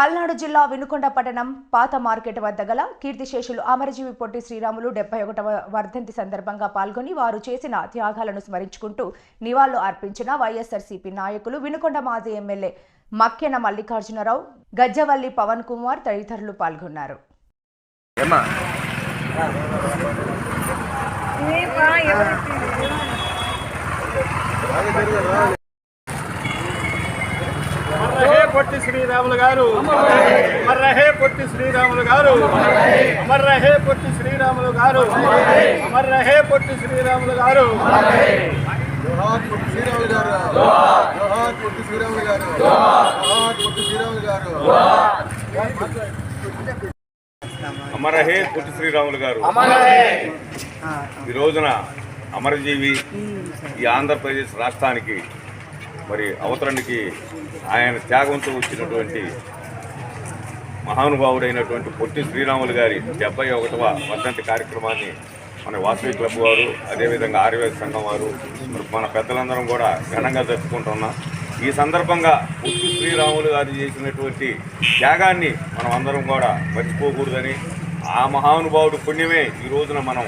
పల్నాడు జిల్లా వినుకొండ పట్టణం పాత మార్కెట్ వద్ద గల కీర్తిశేషులు అమరజీవి పొట్టి శ్రీరాములు డెబ్బై ఒకటవ వర్ధంతి సందర్భంగా పాల్గొని వారు చేసిన త్యాగాలను స్మరించుకుంటూ నివాళులు అర్పించిన వైఎస్ఆర్సీపీ నాయకులు వినుకొండ మాజీ ఎమ్మెల్యే మక్కెన మల్లికార్జునరావు గజ్జవల్లి పవన్ కుమార్ తదితరులు పాల్గొన్నారు ఏమ్మా రహే పొట్టి శ్రీరాములు గారు. అమర్ రహే పొట్టి శ్రీరాములు గారు. అమర్ రహే పొట్టి శ్రీరాములు గారు. అమర్ రహే పొట్టి శ్రీరాములు గారు. జోహార్ పొట్టి శ్రీరాములు గారు. జోహార్ పొట్టి శ్రీరాములు గారు. జోహార్ పొట్టి శ్రీరాములు గారు. అమరహే పొట్టి శ్రీరాములు గారు. ఈ రోజున అమరజీవి ఈ ఆంధ్రప్రదేశ్ రాష్ట్రానికి మరి అవతరణకి ఆయన త్యాగంతో వచ్చినటువంటి మహానుభావుడైనటువంటి పొట్టి శ్రీరాములు గారి డెబ్బై ఒకటవ వర్ధంతి కార్యక్రమాన్ని మన వాసవి క్లబ్ వారు అదేవిధంగా ఆర్యవేద సంఘం వారు మన పెద్దలందరం కూడా ఘనంగా జరుపుకుంటున్నాం ఈ సందర్భంగా పొట్టి శ్రీరాములు గారు చేసినటువంటి త్యాగాన్ని మనం అందరం కూడా మర్చిపోకూడదని ఆ మహానుభావుడు పుణ్యమే ఈ రోజున మనం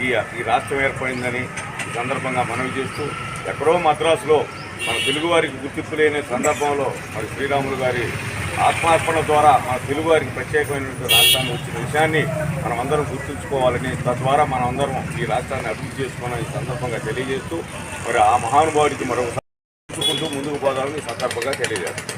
ఈ ఈ రాష్ట్రం ఏర్పడిందని ఈ సందర్భంగా మనవి చేస్తూ ఎక్కడో మద్రాసులో మన తెలుగువారికి గుర్తింపు లేని సందర్భంలో మరి శ్రీరాములు గారి ఆత్మార్పణ ద్వారా మన తెలుగువారికి ప్రత్యేకమైనటువంటి రాష్ట్రాన్ని వచ్చిన విషయాన్ని మనం అందరం గుర్తుంచుకోవాలని తద్వారా మనం అందరం ఈ రాష్ట్రాన్ని అభివృద్ధి చేసుకోవాలని ఈ సందర్భంగా తెలియజేస్తూ మరి ఆ మహానుభావుడికి మరొకసారి ముందుకు పోదామని సందర్భంగా తెలియజేస్తాం.